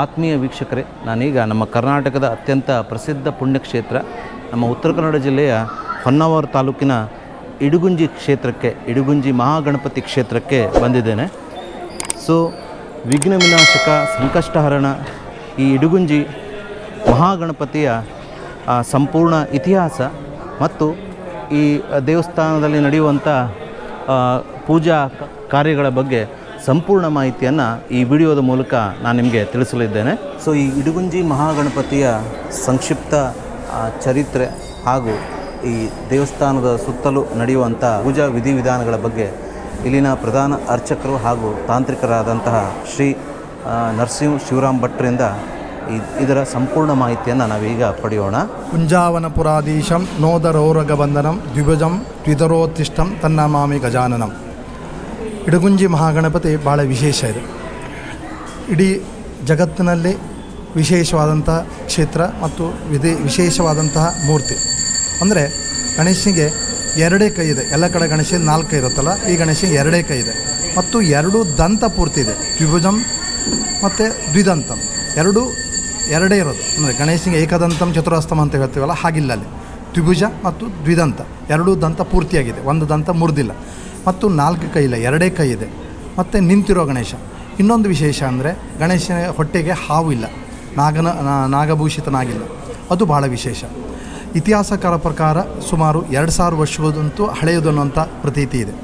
ಆತ್ಮೀಯ ವೀಕ್ಷಕರೇ, ನಾನೀಗ ನಮ್ಮ ಕರ್ನಾಟಕದ ಅತ್ಯಂತ ಪ್ರಸಿದ್ಧ ಪುಣ್ಯಕ್ಷೇತ್ರ, ನಮ್ಮ ಉತ್ತರ ಕನ್ನಡ ಜಿಲ್ಲೆಯ ಹೊನ್ನಾವರ ತಾಲೂಕಿನ ಇಡುಗುಂಜಿ ಕ್ಷೇತ್ರಕ್ಕೆ, ಇಡುಗುಂಜಿ ಮಹಾಗಣಪತಿ ಕ್ಷೇತ್ರಕ್ಕೆ ಬಂದಿದ್ದೇನೆ. ಸೊ ವಿಘ್ನ ವಿನಾಶಕ ಸಂಕಷ್ಟಹರಣ ಈ ಇಡುಗುಂಜಿ ಮಹಾಗಣಪತಿಯ ಸಂಪೂರ್ಣ ಇತಿಹಾಸ ಮತ್ತು ಈ ದೇವಸ್ಥಾನದಲ್ಲಿ ನಡೆಯುವಂಥ ಪೂಜಾ ಕಾರ್ಯಗಳ ಬಗ್ಗೆ ಸಂಪೂರ್ಣ ಮಾಹಿತಿಯನ್ನು ಈ ವಿಡಿಯೋದ ಮೂಲಕ ನಾನು ನಿಮಗೆ ತಿಳಿಸಲಿದ್ದೇನೆ. ಸೊ ಈ ಇಡುಗುಂಜಿ ಮಹಾಗಣಪತಿಯ ಸಂಕ್ಷಿಪ್ತ ಚರಿತ್ರೆ ಹಾಗೂ ಈ ದೇವಸ್ಥಾನದ ಸುತ್ತಲೂ ನಡೆಯುವಂಥ ಪೂಜಾ ವಿಧಿವಿಧಾನಗಳ ಬಗ್ಗೆ ಇಲ್ಲಿನ ಪ್ರಧಾನ ಅರ್ಚಕರು ಹಾಗೂ ತಾಂತ್ರಿಕರಾದಂತಹ ಶ್ರೀ ನರಸಿಂಹ ಶಿವರಾಮ್ ಭಟ್ರಿಂದ ಇದರ ಸಂಪೂರ್ಣ ಮಾಹಿತಿಯನ್ನು ನಾವೀಗ ಪಡೆಯೋಣ. ಕುಂಜಾವನಪುರಾಧೀಶಂ ನೋದರೋರಗಬಂಧನಂ ದ್ವಿಭುಜಂ ತನ್ನ ಮಾಮಿ ಗಜಾನನಂ. ಇಡಗುಂಜಿ ಮಹಾಗಣಪತಿ ಭಾಳ ವಿಶೇಷ ಇದೆ. ಇಡೀ ಜಗತ್ತಿನಲ್ಲಿ ವಿಶೇಷವಾದಂತಹ ಕ್ಷೇತ್ರ ಮತ್ತು ವಿಧಿ ವಿಶೇಷವಾದಂತಹ ಮೂರ್ತಿ. ಅಂದರೆ ಗಣೇಶನಿಗೆ ಎರಡೇ ಕೈ ಇದೆ. ಎಲ್ಲ ಕಡೆ ಗಣೇಶ ನಾಲ್ಕು ಕೈ ಇರುತ್ತಲ್ಲ, ಈ ಗಣೇಶ ಎರಡೇ ಕೈ ಇದೆ. ಮತ್ತು ಎರಡು ದಂತ ಪೂರ್ತಿ ಇದೆ. ದ್ವಿಭುಜಂ ಮತ್ತು ದ್ವಿದಂತಂ. ಎರಡು, ಎರಡೇ ಇರೋದು. ಅಂದರೆ ಗಣೇಶನಿಗೆ ಏಕದಂತಂ ಚತುರಸ್ತಮ ಅಂತ ಹೇಳ್ತೀವಲ್ಲ, ಹಾಗಿಲ್ಲ ಅಲ್ಲಿ. ದ್ವಿಭುಜ ಮತ್ತು ದ್ವಿದಂತ. ಎರಡೂ ದಂತ ಪೂರ್ತಿಯಾಗಿದೆ. ಒಂದು ದಂತ ಮುರಿದಿಲ್ಲ. ಮತ್ತು ನಾಲ್ಕು ಕೈ ಇಲ್ಲ ಎರಡೇ ಕೈ ಇದೆ. ಮತ್ತು ನಿಂತಿರೋ ಗಣೇಶ. ಇನ್ನೊಂದು ವಿಶೇಷ ಅಂದರೆ ಗಣೇಶನ ಹೊಟ್ಟೆಗೆ ಹಾವು ಇಲ್ಲ. ನಾಗನ ನಾಗಭೂಷಿತನಾಗಿಲ್ಲ ಅದು ಭಾಳ ವಿಶೇಷ. ಇತಿಹಾಸಕಾರ ಪ್ರಕಾರ ಸುಮಾರು ಎರಡು ಸಾವಿರ ವರ್ಷದಂತೂ ಹಳೆಯದು ಅನ್ನುವಂಥ ಪ್ರತೀತಿ ಇದೆ.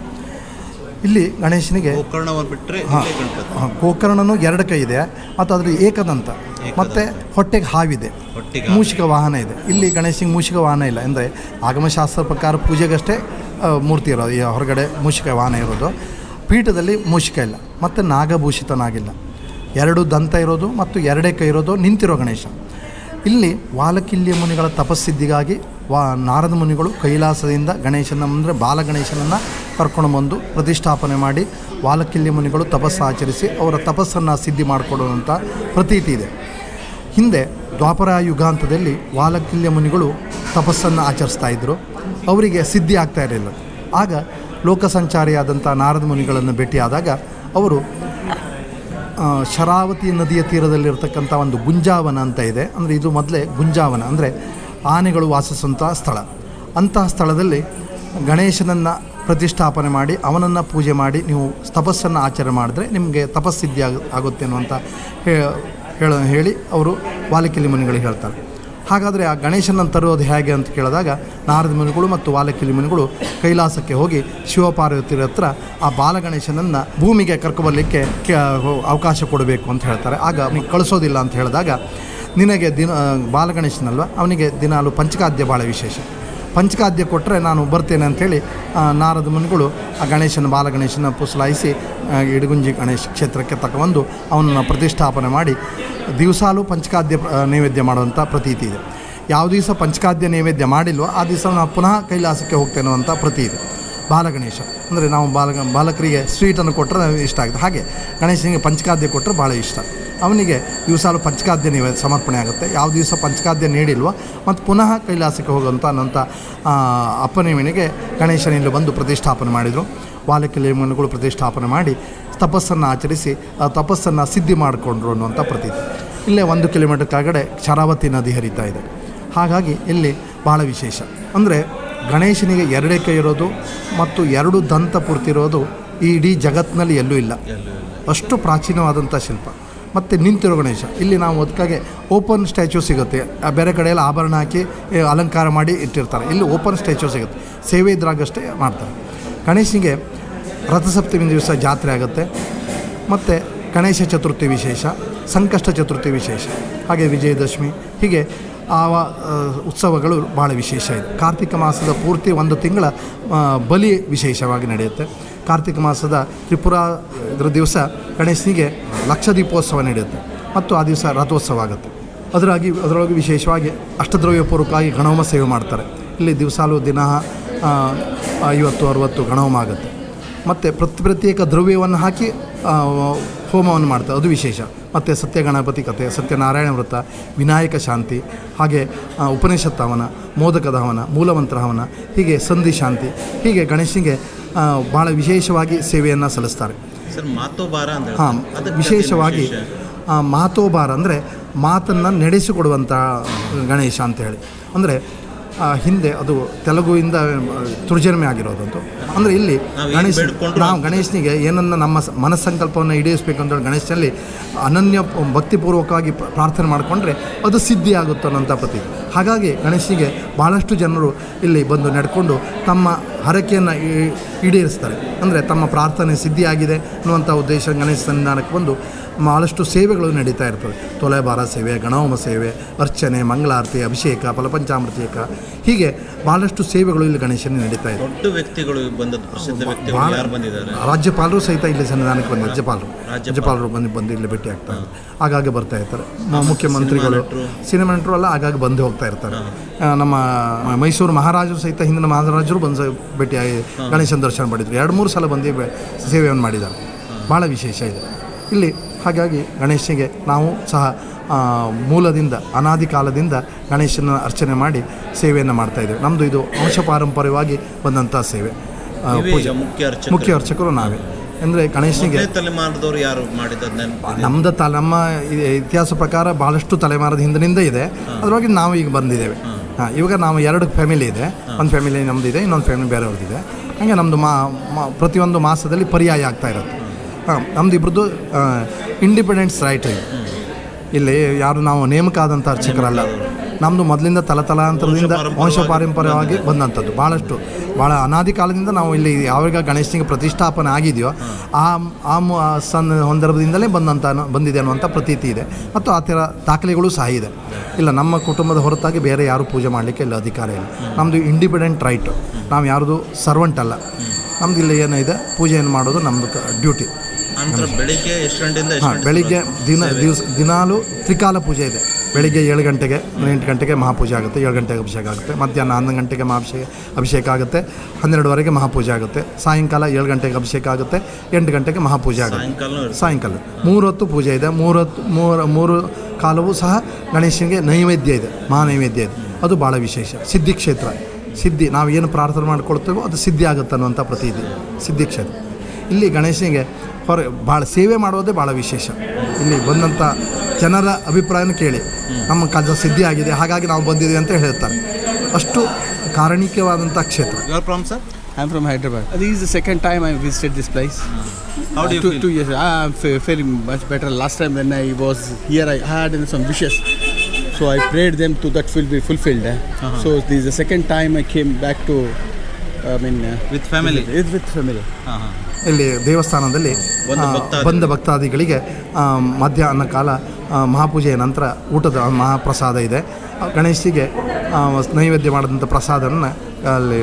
ಇಲ್ಲಿ ಗಣೇಶನಿಗೆ ಹಾಂ ಗೋಕರ್ಣನೂ ಎರಡು ಕೈ ಇದೆ ಮತ್ತು ಅದರಲ್ಲಿ ಏಕದಂತ. ಮತ್ತು ಹೊಟ್ಟೆಗೆ ಹಾವಿದೆ. ಮೂಷಿಕ ವಾಹನ ಇದೆ. ಇಲ್ಲಿ ಗಣೇಶನಿಗೆ ಮೂಷಿಕ ವಾಹನ ಇಲ್ಲ. ಅಂದರೆ ಆಗಮಶಾಸ್ತ್ರ ಪ್ರಕಾರ ಪೂಜೆಗಷ್ಟೇ ಮೂರ್ತಿ ಇರೋದು ಹೊರಗಡೆ ಮೂಷಿಕ ವಾಹನ ಇರೋದು. ಪೀಠದಲ್ಲಿ ಮೂಷಿಕ ಇಲ್ಲ, ಮತ್ತು ನಾಗಭೂಷಿತನಾಗಿಲ್ಲ. ಎರಡು ದಂತ ಇರೋದು ಮತ್ತು ಎರಡೇ ಕೈ ಇರೋದು ನಿಂತಿರೋ ಗಣೇಶ. ಇಲ್ಲಿ ವಾಲಕಿಲ್ಯ ಮುನಿಗಳ ತಪಸ್ಸಿದ್ಧಿಗಾಗಿ ವಾ, ನಾರದ ಮುನಿಗಳು ಕೈಲಾಸದಿಂದ ಗಣೇಶನ ಅಂದರೆ ಬಾಲ ಗಣೇಶನನ್ನು ಕರ್ಕೊಂಡು ಬಂದು ಪ್ರತಿಷ್ಠಾಪನೆ ಮಾಡಿ ವಾಲಕಿಲ್ಯ ಮುನಿಗಳು ತಪಸ್ಸು ಆಚರಿಸಿ ಅವರ ತಪಸ್ಸನ್ನು ಸಿದ್ಧಿ ಮಾಡಿಕೊಡುವಂಥ ಪ್ರತೀತಿ ಇದೆ. ಹಿಂದೆ ದ್ವಾಪರ ಯುಗಾಂತದಲ್ಲಿ ವಾಲಕಿಲ್ಯ ಮುನಿಗಳು ತಪಸ್ಸನ್ನು ಆಚರಿಸ್ತಾ ಇದ್ದರು ಅವರಿಗೆ ಸಿದ್ಧಿ ಆಗ್ತಾ ಇರಲಿಲ್ಲ. ಆಗ ಲೋಕಸಂಚಾರಿಯಾದಂಥ ನಾರದ ಮುನಿಗಳನ್ನು ಭೇಟಿಯಾದಾಗ ಅವರು ಶರಾವತಿ ನದಿಯ ತೀರದಲ್ಲಿರ್ತಕ್ಕಂಥ ಒಂದು ಗುಂಜಾವನ ಅಂತ ಇದೆ. ಅಂದರೆ ಇದು ಮೊದಲೇ ಗುಂಜಾವನ. ಅಂದರೆ ಆನೆಗಳು ವಾಸಿಸುವಂಥ ಸ್ಥಳ. ಅಂತಹ ಸ್ಥಳದಲ್ಲಿ ಗಣೇಶನನ್ನು ಪ್ರತಿಷ್ಠಾಪನೆ ಮಾಡಿ, ಅವನನ್ನು ಪೂಜೆ ಮಾಡಿ, ನೀವು ತಪಸ್ಸನ್ನು ಆಚರಣೆ ಮಾಡಿದ್ರೆ ನಿಮಗೆ ತಪಸ್ಸಿದ್ಧಿ ಆಗ, ಆಗುತ್ತೆ ಅನ್ನುವಂಥ ಹೇಳಿ ಅವರು ವಾಲಿಕಲಿ ಮುನಿಗಳಿಗೆ ಹೇಳ್ತಾರೆ. ಹಾಗಾದರೆ ಆ ಗಣೇಶನನ್ನು ತರೋದು ಹೇಗೆ ಅಂತ ಕೇಳಿದಾಗ ನಾರದ ಮುನಿಗಳು ಮತ್ತು ವಾಲಕಿಲಿ ಮುನಿಗಳು ಕೈಲಾಸಕ್ಕೆ ಹೋಗಿ ಶಿವಪಾರ್ವತಿರ ಹತ್ರ ಆ ಬಾಲಗಣೇಶನನ್ನು ಭೂಮಿಗೆ ಕರ್ಕೊಬರ್ಲಿಕ್ಕೆ ಅವಕಾಶ ಕೊಡಬೇಕು ಅಂತ ಹೇಳ್ತಾರೆ. ಆಗ ಅವನಿಗೆ ಕಳಿಸೋದಿಲ್ಲ ಅಂತ ಹೇಳಿದಾಗ, ನಿನಗೆ ದಿನ ಬಾಲಗಣೇಶನಲ್ವ? ಅವನಿಗೆ ದಿನಾಲು ಪಂಚಕಾದ್ಯ ಭಾಳ ವಿಶೇಷ. ಪಂಚಕಾದ್ಯ ಕೊಟ್ಟರೆ ನಾನು ಬರ್ತೇನೆ ಅಂಥೇಳಿ ನಾರದ ಮುನಿಗಳು ಆ ಗಣೇಶನ ಬಾಲಗಣೇಶನ ಪುಸಲಾಯಿಸಿ ಇಡಗುಂಜಿ ಗಣೇಶ ಕ್ಷೇತ್ರಕ್ಕೆ ತಗೊಂಡು ಅವನನ್ನು ಪ್ರತಿಷ್ಠಾಪನೆ ಮಾಡಿ, ದಿವಸಾಲು ಪಂಚಕಾದ್ಯ ನೈವೇದ್ಯ ಮಾಡುವಂಥ ಪ್ರತೀತಿ ಇದೆ. ಯಾವ ದಿವಸ ಪಂಚಕಾದ್ಯ ನೈವೇದ್ಯ ಮಾಡಿಲ್ವೋ ಆ ದಿವಸ ನಾವು ಪುನಃ ಕೈಲಾಸಕ್ಕೆ ಹೋಗ್ತೇನೆ ಅಂತ ಪ್ರತೀತಿ ಇದೆ. ಬಾಲಗಣೇಶ. ಅಂದರೆ ನಾವು ಬಾಲ ಬಾಲಕರಿಗೆ ಸ್ವೀಟನ್ನು ಕೊಟ್ಟರೆ ಇಷ್ಟ ಆಗುತ್ತೆ. ಹಾಗೆ ಗಣೇಶನಿಗೆ ಪಂಚಕಾದ್ಯ ಕೊಟ್ಟರೆ ಭಾಳ ಇಷ್ಟ. ಅವನಿಗೆ ದಿವಸಾಲು ಪಂಚಕಾದ್ಯ ನೀವು ಸಮರ್ಪಣೆ ಆಗುತ್ತೆ. ಯಾವ ದಿವಸ ಪಂಚಕಾದ್ಯ ನೀಡಿಲ್ವ ಮತ್ತು ಪುನಃ ಕೈಲಾಸಕ್ಕೆ ಹೋಗುವಂಥ ಅನ್ನೋಂಥ ಅಪ್ಪನೇವಿನಿಗೆ ಗಣೇಶನ ಇಲ್ಲಿ ಬಂದು ಪ್ರತಿಷ್ಠಾಪನೆ ಮಾಡಿದರು. ಬಾಲಕಿಲಿಮನುಗಳು ಪ್ರತಿಷ್ಠಾಪನೆ ಮಾಡಿ ತಪಸ್ಸನ್ನು ಆಚರಿಸಿ, ಆ ತಪಸ್ಸನ್ನು ಸಿದ್ಧಿ ಮಾಡಿಕೊಂಡ್ರು ಅನ್ನುವಂಥ ಪ್ರತೀತಿ. ಇಲ್ಲೇ ಒಂದು ಕಿಲೋಮೀಟರ್ ಕೆಳಗಡೆ ಶರಾವತಿ ನದಿ ಹರಿತಾ ಇದೆ. ಹಾಗಾಗಿ ಇಲ್ಲಿ ಭಾಳ ವಿಶೇಷ. ಅಂದರೆ ಗಣೇಶನಿಗೆ ಎರಡೇ ಕೈ ಇರೋದು ಮತ್ತು ಎರಡು ದಂತ ಪೂರ್ತಿ ಇರೋದು ಈ ಇಡೀ ಜಗತ್ತಿನಲ್ಲಿ ಎಲ್ಲೂ ಇಲ್ಲ. ಅಷ್ಟು ಪ್ರಾಚೀನವಾದಂಥ ಶಿಲ್ಪ. ಮತ್ತು ನಿಂತಿರೋ ಗಣೇಶ. ಇಲ್ಲಿ ನಾವು ಅದಕ್ಕಾಗಿ ಓಪನ್ ಸ್ಟ್ಯಾಚು ಸಿಗುತ್ತೆ. ಬೇರೆ ಕಡೆಯಲ್ಲಿ ಆಭರಣ ಹಾಕಿ ಅಲಂಕಾರ ಮಾಡಿ ಇಟ್ಟಿರ್ತಾರೆ. ಇಲ್ಲಿ ಓಪನ್ ಸ್ಟ್ಯಾಚು ಸಿಗುತ್ತೆ. ಸೇವೆ ಇದ್ರಾಗಷ್ಟೇ ಮಾಡ್ತಾರೆ. ಗಣೇಶನಿಗೆ ರಥಸಪ್ತಮಿ ದಿವಸ ಜಾತ್ರೆ ಆಗುತ್ತೆ. ಮತ್ತು ಗಣೇಶ ಚತುರ್ಥಿ ವಿಶೇಷ, ಸಂಕಷ್ಟ ಚತುರ್ಥಿ ವಿಶೇಷ. ಹಾಗೆ ವಿಜಯದಶಮಿ. ಹೀಗೆ ಆ, ಉತ್ಸವಗಳು ಭಾಳ ವಿಶೇಷ ಇದೆ. ಕಾರ್ತಿಕ ಮಾಸದ ಪೂರ್ತಿ ಒಂದು ತಿಂಗಳ ಬಲಿ ವಿಶೇಷವಾಗಿ ನಡೆಯುತ್ತೆ. ಕಾರ್ತಿಕ ಮಾಸದ ತ್ರಿಪುರ ಇದರ ದಿವಸ ಗಣೇಶನಿಗೆ ಲಕ್ಷ ದೀಪೋತ್ಸವ ನಡೆಯುತ್ತೆ. ಮತ್ತು ಆ ದಿವಸ ರಥೋತ್ಸವ ಆಗುತ್ತೆ. ಅದರಾಗಿ ಅದರೊಳಗೆ ವಿಶೇಷವಾಗಿ ಅಷ್ಟದ್ರವ್ಯ ಪೂರ್ವಕವಾಗಿ ಗಣಹೋಮ ಸೇವೆ ಮಾಡ್ತಾರೆ. ಇಲ್ಲಿ ದಿವಸಾಲು ದಿನ ಐವತ್ತು ಅರುವತ್ತು ಗಣಹೋಮ ಆಗುತ್ತೆ. ಮತ್ತು ಪ್ರತಿ ಪ್ರತ್ಯೇಕ ದ್ರವ್ಯವನ್ನು ಹಾಕಿ ಹೋಮವನ್ನು ಮಾಡ್ತಾರೆ. ಅದು ವಿಶೇಷ. ಮತ್ತು ಸತ್ಯ ಗಣಪತಿ ಕಥೆ ಸತ್ಯನಾರಾಯಣ ವೃತ್ತ ವಿನಾಯಕ ಶಾಂತಿ ಹಾಗೆ ಉಪನಿಷತ್ ಹವನ ಮೋದಕದ ಹವನ ಮೂಲಮಂತ್ರ ಹವನ ಹೀಗೆ ಸಂಧಿ ಶಾಂತಿ ಹೀಗೆ ಗಣೇಶನಿಗೆ ಭಾಳ ವಿಶೇಷವಾಗಿ ಸೇವೆಯನ್ನು ಸಲ್ಲಿಸ್ತಾರೆ. ಸರ್ ಮಾತೋಬಾರ ಅಂತ ಹಾಂ ವಿಶೇಷವಾಗಿ ಮಾತೋಬಾರ ಅಂದರೆ ಮಾತನ್ನು ನಡೆಸಿಕೊಡುವಂಥ ಗಣೇಶ ಅಂತ ಹೇಳಿ. ಅಂದರೆ ಹಿಂದೆ ಅದು ತೆಲುಗುವಿಂದ ತುರ್ಜನ್ಮೆ ಆಗಿರೋದಂತು. ಅಂದರೆ ಇಲ್ಲಿ ಗಣೇಶ ನಾವು ಗಣೇಶನಿಗೆ ಏನನ್ನ ನಮ್ಮ ಮನಸ್ಸಂಕಲ್ಪವನ್ನು ಈಡೇರಿಸಬೇಕು ಅಂತ ಗಣೇಶನಲ್ಲಿ ಅನನ್ಯ ಭಕ್ತಿಪೂರ್ವಕವಾಗಿ ಪ್ರಾರ್ಥನೆ ಮಾಡಿಕೊಂಡ್ರೆ ಅದು ಸಿದ್ಧಿ ಆಗುತ್ತೆ ಅನ್ನೋಂಥ ಪ್ರತಿ ಹಾಗಾಗಿ ಗಣೇಶನಿಗೆ ಭಾಳಷ್ಟು ಜನರು ಇಲ್ಲಿ ಬಂದು ನಡ್ಕೊಂಡು ತಮ್ಮ ಹರಕೆಯನ್ನು ಈ- ಈಡೇರಿಸ್ತಾರೆ. ಅಂದರೆ ತಮ್ಮ ಪ್ರಾರ್ಥನೆ ಸಿದ್ಧಿಯಾಗಿದೆ ಅನ್ನುವಂಥ ಉದ್ದೇಶ ಗಣೇಶ ಸನ್ನಿಧಾನಕ್ಕೆ ಬಂದು ಭಾಳಷ್ಟು ಸೇವೆಗಳು ನಡೀತಾ ಇರ್ತವೆ. ತೊಲೆಬಾರ ಸೇವೆ ಗಣಹೋಮ ಸೇವೆ ಅರ್ಚನೆ ಮಂಗಳಾರತಿ ಅಭಿಷೇಕ ಫಲಪಂಚಾಮೃತೇಕ ಹೀಗೆ ಭಾಳಷ್ಟು ಸೇವೆಗಳು ಇಲ್ಲಿ ಗಣೇಶನ ನಡೀತಾ ಇದೆ. ದೊಡ್ಡ ವ್ಯಕ್ತಿಗಳು ಬಂದದ್ದು ಪ್ರಸಿದ್ಧ ವ್ಯಕ್ತಿಗಳು ಯಾರು ಬಂದಿದ್ದಾರೆ? ರಾಜ್ಯಪಾಲರು ಸಹಿತ ಇಲ್ಲಿ ಸನ್ನಿಧಾನಕ್ಕೆ ಬಂದು ರಾಜ್ಯಪಾಲರು. ರಾಜ್ಯಪಾಲರು. ಬಂದು ಬಂದು ಇಲ್ಲಿ ಭೇಟಿ ಆಗ್ತಾರೆ ಇದ್ದಾರೆ. ಆಗಾಗ ಬರ್ತಾ ಇರ್ತಾರೆ ಮುಖ್ಯಮಂತ್ರಿಗಳು ಸಿನಿಮಾ ನಟರು ಅಲ್ಲ ಆಗಾಗ ಬಂದು ಹೋಗ್ತಾ ಇರ್ತಾರೆ. ನಮ್ಮ ಮೈಸೂರು ಮಹಾರಾಜರು ಸಹಿತ ಹಿಂದಿನ ಮಹಾರಾಜರು ಬಂದು ಭೇಟಿ ಭೇಟಿಯಾಗಿ ಗಣೇಶನ ದರ್ಶನ ಮಾಡಿದ್ರು ಎರಡು ಮೂರು ಸಲ ಬಂದು ಸೇವೆಯನ್ನು ಮಾಡಿದ್ದಾರೆ. ಭಾಳ ವಿಶೇಷ ಇದೆ. ಇಲ್ಲಿ ಹಾಗಾಗಿ ಗಣೇಶನಿಗೆ ನಾವು ಸಹ ಮೂಲದಿಂದ ಅನಾದಿ ಕಾಲದಿಂದ ಗಣೇಶನ ಅರ್ಚನೆ ಮಾಡಿ ಸೇವೆಯನ್ನು ಮಾಡ್ತಾ ಇದ್ದೇವೆ. ನಮ್ಮದು ಇದು ವಂಶಪಾರಂಪರ್ಯವಾಗಿ ಬಂದಂಥ ಸೇವೆ. ಪೂಜೆ. ಮುಖ್ಯ ಅರ್ಚಕರು ನಾವೇ. ಅಂದರೆ ಗಣೇಶನಿಗೆ. ತಲೆಮಾರದವರು ಯಾರು ಮಾಡಿದ ನಮ್ದು ತ ನಮ್ಮ ಇತಿಹಾಸ ಪ್ರಕಾರ ಬಹಳಷ್ಟು ತಲೆಮಾರದ ಹಿಂದಿನಿಂದ ಇದೆ. ಅದರೊಳಗೆ ನಾವು ಈಗ ಬಂದಿದ್ದೇವೆ. ಹಾಂ. ಇವಾಗ ನಾವು ಎರಡು ಫ್ಯಾಮಿಲಿ ಇದೆ. ಒಂದು ಫ್ಯಾಮಿಲಿ ನಮ್ದು ಇದೆ ಇನ್ನೊಂದು ಫ್ಯಾಮಿಲಿ ಬೇರೆಯವ್ರದ್ದಿದೆ. ಹಾಗೆ ನಮ್ಮದು ಮಾ ಮಾ- ಪ್ರತಿಯೊಂದು ಮಾಸದಲ್ಲಿ ಪರ್ಯಾಯ ಆಗ್ತಾ ಇರುತ್ತೆ. ಹಾಂ ನಮ್ದು ಇಬ್ಬರದ್ದು ಇಂಡಿಪೆಂಡೆನ್ಸ್ ರೈಟ್ ಇಲ್ಲಿ ಯಾರು ನಾವು ನೇಮಕ ಆದಂಥ ಅರ್ಚಕರಲ್ಲ ನಮ್ಮದು ಮೊದಲಿಂದ ತಲತಲಾಂತರದಿಂದ ವಂಶ ಪಾರಂಪರ್ಯವಾಗಿ ಬಂದಂಥದ್ದು. ಭಾಳಷ್ಟು ಭಾಳ ಅನಾದಿ ಕಾಲದಿಂದ ನಾವು ಇಲ್ಲಿ ಯಾವಾಗ ಗಣೇಶನಿಗೆ ಪ್ರತಿಷ್ಠಾಪನೆ ಆಗಿದೆಯೋ ಆ ಆ ಸನ್ ಸಂದರ್ಭದಿಂದಲೇ ಬಂದಂಥ ಬಂದಿದೆ ಅನ್ನುವಂಥ ಪ್ರತೀತಿ ಇದೆ. ಮತ್ತು ಆ ಥರ ದಾಖಲೆಗಳು ಸಹ ಇದೆ. ಇಲ್ಲ ನಮ್ಮ ಕುಟುಂಬದ ಹೊರತಾಗಿ ಬೇರೆ ಯಾರು ಪೂಜೆ ಮಾಡಲಿಕ್ಕೆ ಇಲ್ಲ ಅಧಿಕಾರ ಇಲ್ಲ. ನಮ್ಮದು ಇಂಡಿಪೆಂಡೆಂಟ್ ರೈಟು ನಾವು ಯಾರ್ದು ಸರ್ವೆಂಟ್ ಅಲ್ಲ. ನಮ್ದು ಇಲ್ಲಿ ಏನಿದೆ ಪೂಜೆಯನ್ನು ಮಾಡೋದು ನಮ್ಮದು ಡ್ಯೂಟಿ ಬೆಳಿಗ್ಗೆ ಎಷ್ಟು ಗಂಟೆಯಿಂದ ಬೆಳಿಗ್ಗೆ ದಿನ ದಿವಸ ದಿನಾಲು ತ್ರಿಕಾಲ ಪೂಜೆ ಇದೆ. ಬೆಳಿಗ್ಗೆ ಏಳು ಗಂಟೆಗೆ ಎಂಟು ಗಂಟೆಗೆ ಮಹಾಪೂಜೆ ಆಗುತ್ತೆ ಏಳು ಗಂಟೆಗೆ ಅಭಿಷೇಕ ಆಗುತ್ತೆ ಮಧ್ಯಾಹ್ನ ಹನ್ನೊಂದು ಗಂಟೆಗೆ ಮಹಾಭಿಷೇಕ ಅಭಿಷೇಕ ಆಗುತ್ತೆ ಹನ್ನೆರಡುವರೆಗೆ ಮಹಾಪೂಜೆ ಆಗುತ್ತೆ ಸಾಯಂಕಾಲ ಏಳು ಗಂಟೆಗೆ ಅಭಿಷೇಕ ಆಗುತ್ತೆ ಎಂಟು ಗಂಟೆಗೆ ಮಹಾಪೂಜೆ ಆಗುತ್ತೆ. ಸಾಯಂಕಾಲ. ಮೂರು ಹೊತ್ತು ಪೂಜೆ ಇದೆ ಮೂರು ಹೊತ್ತು ಮೂರು ಮೂರು ಕಾಲವೂ ಸಹ ಗಣೇಶನಿಗೆ ನೈವೇದ್ಯ ಇದೆ ಮಹಾ ನೈವೇದ್ಯ ಇದೆ. ಅದು ಭಾಳ ವಿಶೇಷ. ಸಿದ್ಧಿ ಕ್ಷೇತ್ರ. ಸಿದ್ಧಿ ನಾವು ಏನು ಪ್ರಾರ್ಥನೆ ಮಾಡ್ಕೊಳ್ತೇವೋ ಅದು ಸಿದ್ಧಿ ಆಗುತ್ತೆ ಅನ್ನುವಂಥ ಪ್ರತೀತಿ. ಸಿದ್ಧಿ ಕ್ಷೇತ್ರ. ಇಲ್ಲಿ ಗಣೇಶನಿಗೆ ಹೊರ ಭಾಳ ಸೇವೆ ಮಾಡೋದೇ ಭಾಳ ವಿಶೇಷ. ಇಲ್ಲಿ ಬಂದಂಥ ಜನರ ಅಭಿಪ್ರಾಯನ ಕೇಳಿ. ನಮ್ಮ ಕೆಲಸ ಸಿದ್ಧಿ ಆಗಿದೆ ಹಾಗಾಗಿ ನಾವು ಬಂದಿದ್ದೀವಿ ಅಂತ ಹೇಳುತ್ತಾರೆ ಅಷ್ಟು ಕಾರಣಿಕವಾದಂಥ ಕ್ಷೇತ್ರ. I am from Hyderabad is the second time I visited this place two years I am much better last time then I was here I had in some wishes so I prayed them to that will be fulfilled so this the second time I came back to I mean with family ಇದು with family ಇಲ್ಲಿ ದೇವಸ್ಥಾನದಲ್ಲಿ ಬಂದ ಭಕ್ತಾದಿಗಳಿಗೆ ಮಧ್ಯಾಹ್ನ ಕಾಲ ಮಹಾಪೂಜೆಯ ನಂತರ ಊಟದ ಮಹಾಪ್ರಸಾದ ಇದೆ. ಗಣೇಶಿಗೆ ನೈವೇದ್ಯ ಮಾಡಿದಂಥ ಪ್ರಸಾದವನ್ನು ಅಲ್ಲಿ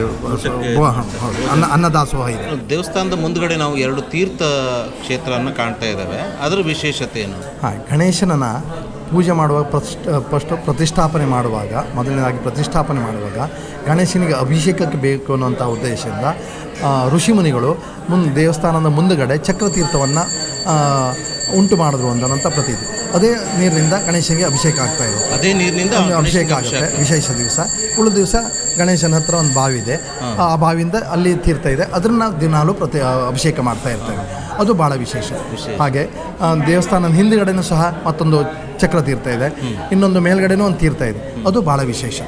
ಅನ್ನ ಅನ್ನದಾಸೋಹ ಇದೆ. ದೇವಸ್ಥಾನದ ಮುಂದ್ಗಡೆ ನಾವು ಎರಡು ತೀರ್ಥ ಕ್ಷೇತ್ರವನ್ನು ಕಾಣ್ತಾ ಇದ್ದಾವೆ. ಅದರ ವಿಶೇಷತೆ ಏನು? ಹಾಂ ಗಣೇಶನನ್ನ ಪೂಜೆ ಮಾಡುವಾಗ ಪ್ರತಿಷ್ಠ ಫಸ್ಟ್ ಪ್ರತಿಷ್ಠಾಪನೆ ಮಾಡುವಾಗ ಮೊದಲನೇದಾಗಿ ಪ್ರತಿಷ್ಠಾಪನೆ ಮಾಡುವಾಗ ಗಣೇಶನಿಗೆ ಅಭಿಷೇಕಕ್ಕೆ ಬೇಕು ಅನ್ನುವಂಥ ಉದ್ದೇಶದಿಂದ ಋಷಿಮುನಿಗಳು ಮುಂದೆ ದೇವಸ್ಥಾನದ ಮುಂದುಗಡೆ ಚಕ್ರತೀರ್ಥವನ್ನು ಉಂಟು ಮಾಡಿದ್ರು ಅಂತ ಪ್ರತೀತಿ. ಅದೇ ನೀರಿನಿಂದ ಗಣೇಶನಿಗೆ ಅಭಿಷೇಕ ಆಗ್ತಾ ಇದೆ. ಅದೇ ನೀರಿನಿಂದ ಅಭಿಷೇಕ ಆಗುತ್ತೆ ವಿಶೇಷ ದಿವಸ. ಉಳಿದ ದಿವಸ ಗಣೇಶನ ಹತ್ರ ಒಂದು ಬಾವಿ ಇದೆ. ಆ ಬಾವಿಯಿಂದ ಅಲ್ಲಿ ತೀರ್ಥ ಇದೆ. ಅದನ್ನು ದಿನಾಲು ಪ್ರತಿ ಅಭಿಷೇಕ ಮಾಡ್ತಾ ಇರ್ತೇವೆ. ಅದು ಭಾಳ ವಿಶೇಷ. ಹಾಗೆ ದೇವಸ್ಥಾನದ ಹಿಂದುಗಡೆನೂ ಸಹ ಮತ್ತೊಂದು ಚಕ್ರ ತೀರ್ಥ ಇದೆ. ಇನ್ನೊಂದು ಮೇಲ್ಗಡೆನೂ ಒಂದು ತೀರ್ಥ ಇದೆ. ಅದು ಭಾಳ ವಿಶೇಷ.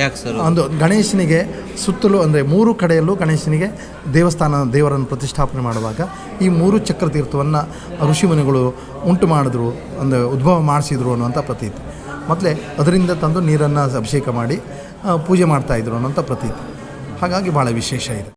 ಯಾಕೆ ಸರ್ ಒಂದು ಗಣೇಶನಿಗೆ ಸುತ್ತಲೂ ಅಂದರೆ ಮೂರು ಕಡೆಯಲ್ಲೂ ಗಣೇಶನಿಗೆ ದೇವಸ್ಥಾನ, ದೇವರನ್ನು ಪ್ರತಿಷ್ಠಾಪನೆ ಮಾಡುವಾಗ ಈ ಮೂರು ಚಕ್ರ ತೀರ್ಥವನ್ನು ಋಷಿಮುನಿಗಳು ಉಂಟು ಮಾಡಿದ್ರು, ಅಂದರೆ ಉದ್ಭವ ಮಾಡಿಸಿದ್ರು ಅನ್ನುವಂಥ ಪ್ರತೀತಿ. ಮತ್ತೆ ಅದರಿಂದ ತಂದು ನೀರನ್ನು ಅಭಿಷೇಕ ಮಾಡಿ ಪೂಜೆ ಮಾಡ್ತಾಯಿದ್ರು ಅನ್ನೋಂಥ ಪ್ರತೀತಿ. ಹಾಗಾಗಿ ಭಾಳ ವಿಶೇಷ ಇದೆ.